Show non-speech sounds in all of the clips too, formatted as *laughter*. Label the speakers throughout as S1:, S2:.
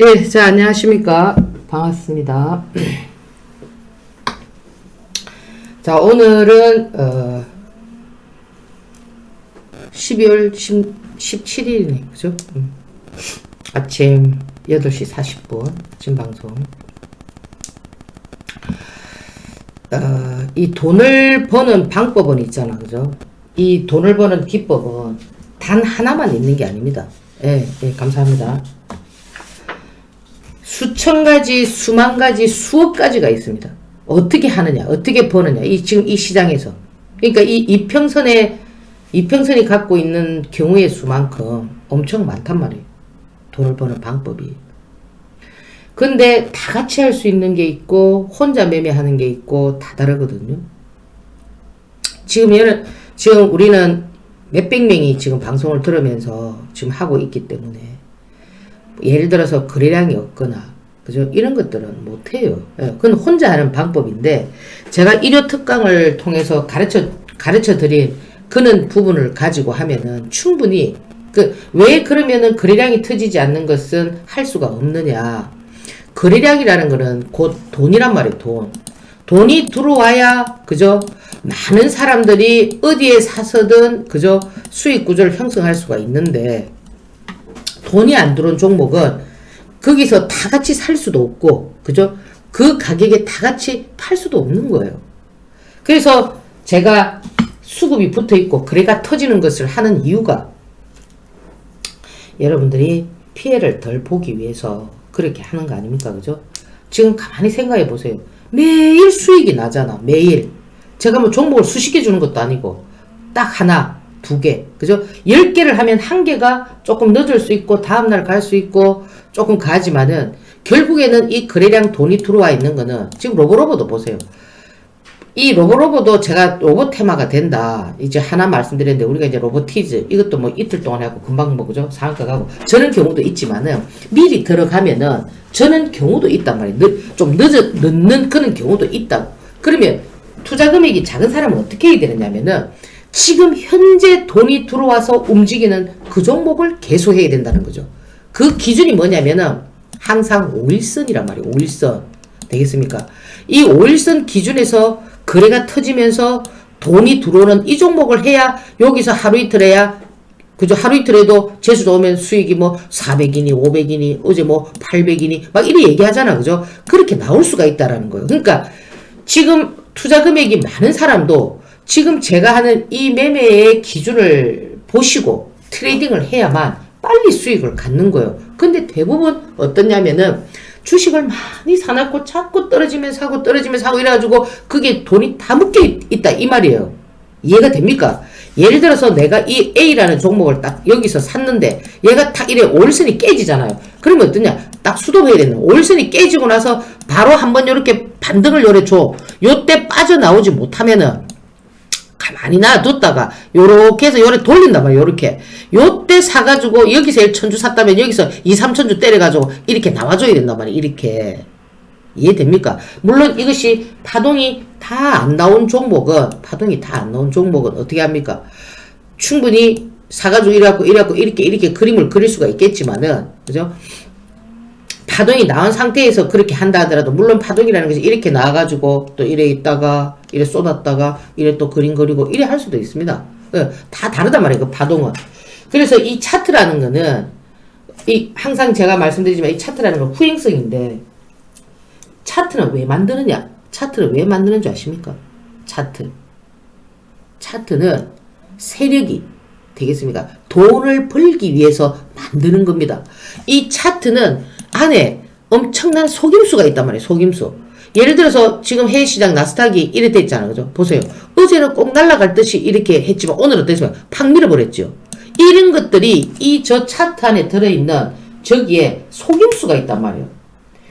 S1: 예, 자, 안녕하십니까. 반갑습니다. *clears throat* 자, 오늘은, 어, 12월 10, 17일이네. 그죠? 음. 아침 8시 40분, 아침 방송. 어, 이 돈을 버는 방법은 있잖아. 그죠? 이 돈을 버는 기법은 단 하나만 있는 게 아닙니다. 예, 예, 감사합니다. 수천 가지, 수만 가지, 수억 가지가 있습니다. 어떻게 하느냐, 어떻게 버느냐, 이 지금 이 시장에서. 그러니까 이 이평선에 이평선이 갖고 있는 경우의 수만큼 엄청 많단 말이에요. 돈을 버는 방법이. 근데 다 같이 할 수 있는 게 있고 혼자 매매하는 게 있고 다 다르거든요. 지금 지금 우리는 몇백 명이 지금 방송을 들으면서 지금 하고 있기 때문에 예를 들어서 거래량이 없거나 그죠 이런 것들은 못해요. 예, 그건 혼자 하는 방법인데 제가 일요 특강을 통해서 가르쳐 가르쳐 드린 그는 부분을 가지고 하면은 충분히 그 왜 그러면은 거래량이 터지지 않는 것은 할 수가 없느냐. 거래량이라는 거는 곧 돈이란 말이에요, 돈. 돈이 들어와야, 그죠? 많은 사람들이 어디에 사서든, 그죠? 수익 구조를 형성할 수가 있는데, 돈이 안 들어온 종목은 거기서 다 같이 살 수도 없고, 그죠? 그 가격에 다 같이 팔 수도 없는 거예요. 그래서 제가 수급이 붙어 있고, 거래가 터지는 것을 하는 이유가 여러분들이 피해를 덜 보기 위해서 그렇게 하는 거 아닙니까? 그죠? 지금 가만히 생각해 보세요. 매일 수익이 나잖아. 매일. 제가 뭐 종목을 수십 개 주는 것도 아니고 딱 하나, 두 개. 그죠? 열 개를 하면 한 개가 조금 늦을 수 있고 다음날 갈 수 있고 조금 가지만은 결국에는 이 거래량 돈이 들어와 있는 거는 지금 로보로보도 보세요. 이 로보로보도 제가 로봇 테마가 된다. 이제 하나 말씀드렸는데 우리가 이제 로보티즈 이것도 뭐 이틀 동안 하고 금방 뭐 그죠? 상한가 가고 저런 경우도 있지만은 미리 들어가면은 저는 경우도 있단 말이에요. 늦, 좀 늦어 늦는 그런 경우도 있다. 그러면 투자 금액이 작은 사람은 어떻게 해야 되느냐면은 지금 현재 돈이 들어와서 움직이는 그 종목을 계속해야 된다는 거죠. 그 기준이 뭐냐면은 항상 5일선이란 말이에요. 5일선. 되겠습니까? 이 5일선 기준에서 거래가 터지면서 돈이 들어오는 이 종목을 해야 여기서 하루 이틀 해야 그죠? 하루 이틀 해도 재수 좋으면 수익이 뭐 400이니 500이니 어제 뭐 800이니 막 이래 얘기하잖아. 그죠? 그렇게 나올 수가 있다라는 거예요. 그러니까 지금 투자 금액이 많은 사람도 지금 제가 하는 이 매매의 기준을 보시고 트레이딩을 해야만 빨리 수익을 갖는 거예요. 근데 대부분 어떠냐면은 주식을 많이 사놨고 자꾸 떨어지면 사고 떨어지면 사고 이래가지고 그게 돈이 다 묶여 있- 있다 이 말이에요. 이해가 됩니까? 예를 들어서 내가 이 A라는 종목을 딱 여기서 샀는데 얘가 딱 이래 올선이 깨지잖아요. 그러면 어떠냐? 딱 수도해야 되는 올선이 깨지고 나서 바로 한번 이렇게 반등을 요래 줘. 요때 빠져나오지 못하면은 가만히 놔뒀다가 요렇게 해서 요래 돌린단 말이에요 요렇게 요때 사가지고 여기서 1천주 샀다면 여기서 2, 3천주 때려가지고 이렇게 나와줘야 된단 말이에요 이렇게 이해됩니까? 물론 이것이 파동이 다 안 나온 종목은 파동이 다 안 나온 종목은 어떻게 합니까? 충분히 사가지고 이래갖고 이래갖고 이렇게 이렇게 그림을 그릴 수가 있겠지만은 그죠? 파동이 나온 상태에서 그렇게 한다 하더라도 물론 파동이라는 것이 이렇게 나와가지고 또 이래 있다가 이래 쏟았다가 이래 또 그림 그리고 이래 할 수도 있습니다. 예, 다 다르단 말이에요. 그 파동은. 그래서 이 차트라는 거는 이 항상 제가 말씀드리지만 이 차트라는 건 후행성인데 차트는 왜 만드느냐? 차트를 왜 만드는 줄 아십니까? 차트. 차트는 세력이 되겠습니까? 돈을 벌기 위해서 만드는 겁니다. 이 차트는 안에 엄청난 속임수가 있단 말이에요. 속임수. 예를 들어서 지금 해외 시장 나스닥이 이래 됐잖아요. 그죠? 보세요. 어제는 꼭 날아갈 듯이 이렇게 했지만 오늘은 어땠습니까? 팍 밀어버렸죠. 이런 것들이 이 저 차트 안에 들어있는 저기에 속임수가 있단 말이에요.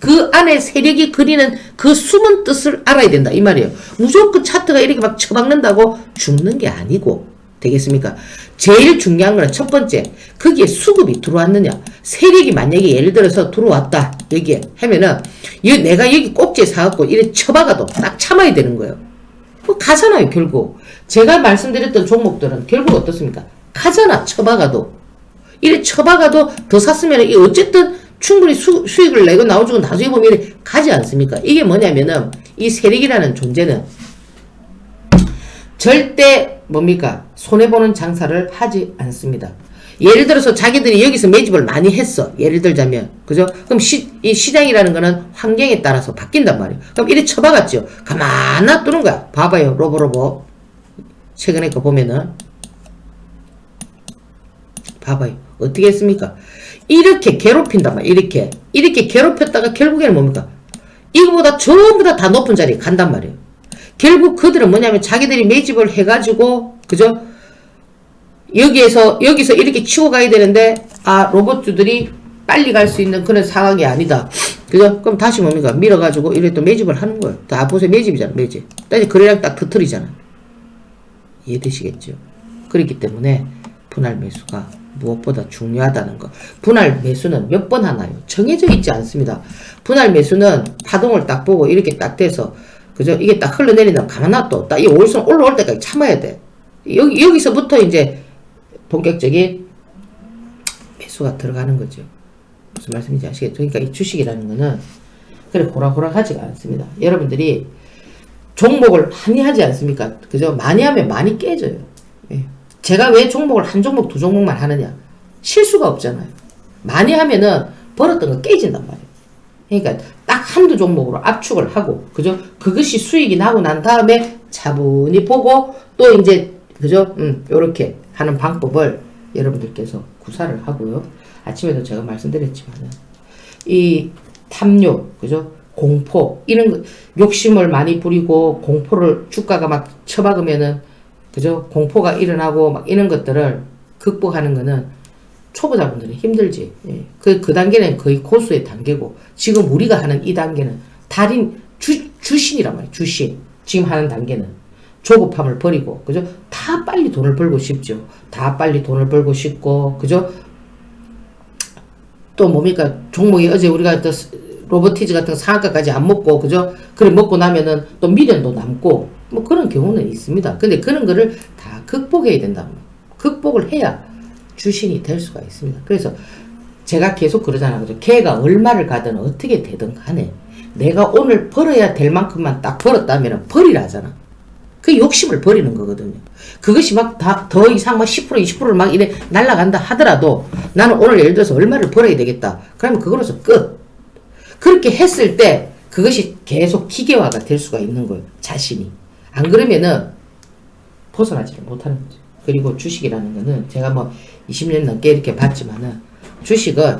S1: 그 안에 세력이 그리는 그 숨은 뜻을 알아야 된다 이 말이에요. 무조건 차트가 이렇게 막 쳐박는다고 죽는 게 아니고 되겠습니까? 제일 중요한 거는 첫 번째 거기에 수급이 들어왔느냐 세력이 만약에 예를 들어서 들어왔다 여기에 하면은 여- 내가 여기 꼭지에 사갖고 이래 쳐박아도 딱 참아야 되는 거예요. 뭐 가잖아요 결국 제가 말씀드렸던 종목들은 결국 어떻습니까? 가잖아 쳐박아도 이래 쳐박아도 더 샀으면 이 어쨌든 충분히 수, 수익을 내고 나오지고 나중에 보면 가지 않습니까? 이게 뭐냐면은 이 세력이라는 존재는 절대 뭡니까? 손해보는 장사를 하지 않습니다. 예를 들어서 자기들이 여기서 매집을 많이 했어. 예를 들자면. 그죠? 그럼 시, 이 시장이라는 거는 환경에 따라서 바뀐단 말이에요. 그럼 이래 쳐박았죠. 가만 놔두는 거야. 봐봐요. 로보로보. 최근에 거 보면은. 봐봐요. 어떻게 했습니까? 이렇게 괴롭힌단 말이에요. 이렇게. 이렇게 괴롭혔다가 결국에는 뭡니까? 이거보다 전부 다 다 높은 자리에 간단 말이에요. 결국 그들은 뭐냐면 자기들이 매집을 해가지고, 그죠? 여기에서, 여기서 이렇게 치고 가야 되는데, 아, 로봇주들이 빨리 갈 수 있는 그런 상황이 아니다. 그죠? 그럼 다시 뭡니까? 밀어가지고 이렇게 또 매집을 하는 거예요. 다 보세요. 매집이잖아, 매집. 딱 이제 거래량 딱 터트리잖아. 이해되시겠죠? 그렇기 때문에 분할 매수가 무엇보다 중요하다는 거. 분할 매수는 몇 번 하나요? 정해져 있지 않습니다. 분할 매수는 파동을 딱 보고 이렇게 딱 돼서 그죠? 이게 딱 흘러내린다 가만 놔둬. 딱이 올선 올라올 때까지 참아야 돼. 여기 여기서부터 이제 본격적인 매수가 들어가는 거죠. 무슨 말씀인지 아시겠죠? 그러니까 이 주식이라는 거는 그래 호락호락하지가 않습니다. 여러분들이 종목을 많이 하지 않습니까? 그죠? 많이 하면 많이 깨져요. 예. 제가 왜 종목을 한 종목, 두 종목만 하느냐? 실수가 없잖아요. 많이 하면은 벌었던 거 깨진단 말이에요. 그러니까 딱 한두 종목으로 압축을 하고, 그죠? 그것이 수익이 나고 난 다음에 차분히 보고 또 이제, 그죠? 음, 요렇게 하는 방법을 여러분들께서 구사를 하고요. 아침에도 제가 말씀드렸지만은, 이 탐욕, 그죠? 공포, 이런 거, 욕심을 많이 부리고 공포를 주가가 막 쳐박으면은 그죠? 공포가 일어나고 막 이런 것들을 극복하는 거는 초보자분들은 힘들지. 예. 그, 그 단계는 거의 고수의 단계고, 지금 우리가 하는 이 단계는 달인, 주, 주신이란 말이에요. 주신. 지금 하는 단계는. 조급함을 버리고, 그죠? 다 빨리 돈을 벌고 싶죠. 다 빨리 돈을 벌고 싶고, 그죠? 또 뭡니까? 종목이 어제 우리가 또 로보티즈 같은 상한가까지 안 먹고, 그죠? 그래 먹고 나면은 또 미련도 남고, 뭐 그런 경우는 있습니다. 근데 그런 거를 다 극복해야 된다. 극복을 해야 주신이 될 수가 있습니다. 그래서 제가 계속 그러잖아요. 그죠? 걔가 얼마를 가든 어떻게 되든 간에 내가 오늘 벌어야 될 만큼만 딱 벌었다면 벌이라잖아. 그 욕심을 버리는 거거든요. 그것이 막다더 이상 막 10% 20%를 막 이래 날라간다 하더라도 나는 오늘 예를 들어서 얼마를 벌어야 되겠다. 그러면 그거로서 끝. 그렇게 했을 때 그것이 계속 기계화가 될 수가 있는 거예요. 자신이. 안 그러면은 벗어나지를 못하는 거죠. 그리고 주식이라는 거는 제가 뭐 20년 넘게 이렇게 봤지만은 주식은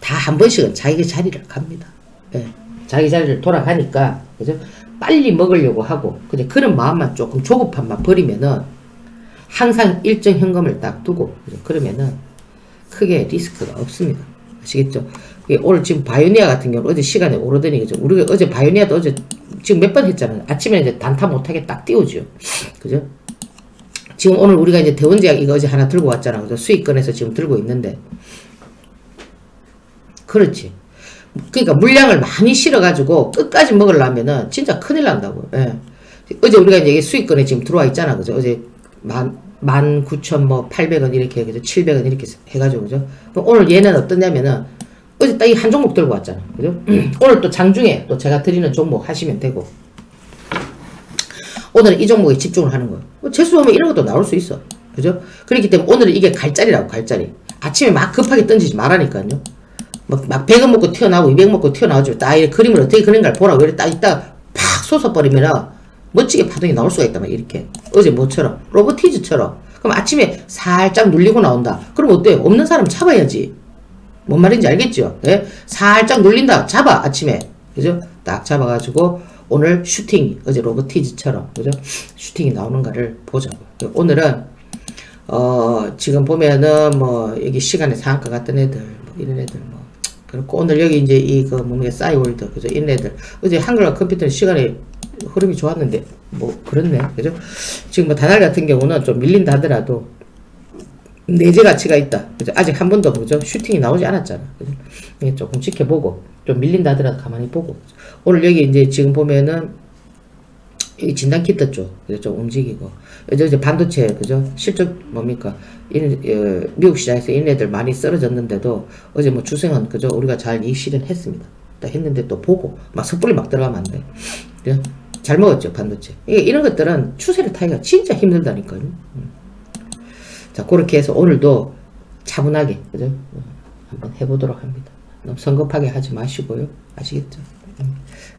S1: 다 한 번씩은 자기 자리를 갑니다. 예. 자기 자리를 돌아가니까 그죠? 빨리 먹으려고 하고 근데 그런 마음만 조금 조급함만 버리면은 항상 일정 현금을 딱 두고 그죠? 그러면은 크게 리스크가 없습니다. 아시겠죠? 오늘 지금 바이오니아 같은 경우 어제 시간에 오르더니 그죠? 우리가 어제 바이오니아도 어제 지금 몇 번 했잖아요. 아침에 이제 단타 못하게 딱 띄우죠. 그죠? 지금 오늘 우리가 이제 대원제약 이거 어제 하나 들고 왔잖아. 그죠? 수익권에서 지금 들고 있는데. 그렇지. 그러니까 물량을 많이 실어가지고 끝까지 먹으려면은 진짜 큰일 난다고. 예. 어제 우리가 이제 수익권에 지금 들어와 있잖아. 그죠? 어제 만, 만 구천 뭐 팔백 원 이렇게 그죠? 칠백 원 이렇게 해가지고 그죠? 오늘 얘는 어떠냐면은 어제 딱 이 한 종목 들고 왔잖아. 그죠? *clears throat* 오늘 또 장중에 또 제가 드리는 종목 하시면 되고. 오늘은 이 종목에 집중을 하는 거예요. 뭐 재수 보면 이런 것도 나올 수 있어. 그죠? 그렇기 때문에 오늘은 이게 갈자리라고, 갈자리. 아침에 막 급하게 던지지 말라니까요. 막, 막 100원 먹고 튀어나오고 200 먹고 튀어나오지. 딱 이 그림을 어떻게 그린가를 보라고. 이래 딱 있다가 팍 솟아버리면 멋지게 파동이 나올 수가 있단 말이야. 이렇게. 어제 뭐처럼. 로보티즈처럼. 그럼 아침에 살짝 눌리고 나온다. 그럼 어때요? 없는 사람 잡아야지. 뭔 말인지 알겠죠? 예? 살짝 눌린다. 잡아, 아침에. 그죠? 딱 잡아가지고, 오늘 슈팅, 어제 로보티즈처럼, 그죠? 슈팅이 나오는가를 보자고. 오늘은, 어, 지금 보면은, 뭐, 여기 시간에 상한가 같은 애들, 뭐, 이런 애들, 뭐. 그렇고, 오늘 여기 이제 이, 그, 뭡니까, 싸이월드, 그죠? 이런 애들. 어제 한글과 컴퓨터는 시간이 흐름이 좋았는데, 뭐, 그렇네. 그죠? 지금 뭐, 다날 같은 경우는 좀 밀린다 하더라도, 내재 가치가 있다. 그죠? 아직 한 번도 그죠? 슈팅이 나오지 않았잖아. 그죠? 조금 지켜보고 좀 밀린다 하더라도 가만히 보고. 오늘 여기 이제 지금 보면은 이 진단 키트 쪽, 그죠? 좀 움직이고. 이제 반도체, 그죠? 실적 뭡니까? 이, 어, 미국 시장에서 얘네들 많이 쓰러졌는데도 어제 뭐 주생은, 그죠? 우리가 잘 이익 실현했습니다. 딱 했는데 또 보고, 막 섣불리 막 들어가면 안 돼. 그죠? 잘 먹었죠, 반도체. 이게 이런 것들은 추세를 타기가 진짜 힘들다니까요. 음. 자, 그렇게 해서 오늘도 차분하게, 그죠? 어, 한번 해보도록 합니다. 너무 성급하게 하지 마시고요. 아시겠죠? 음.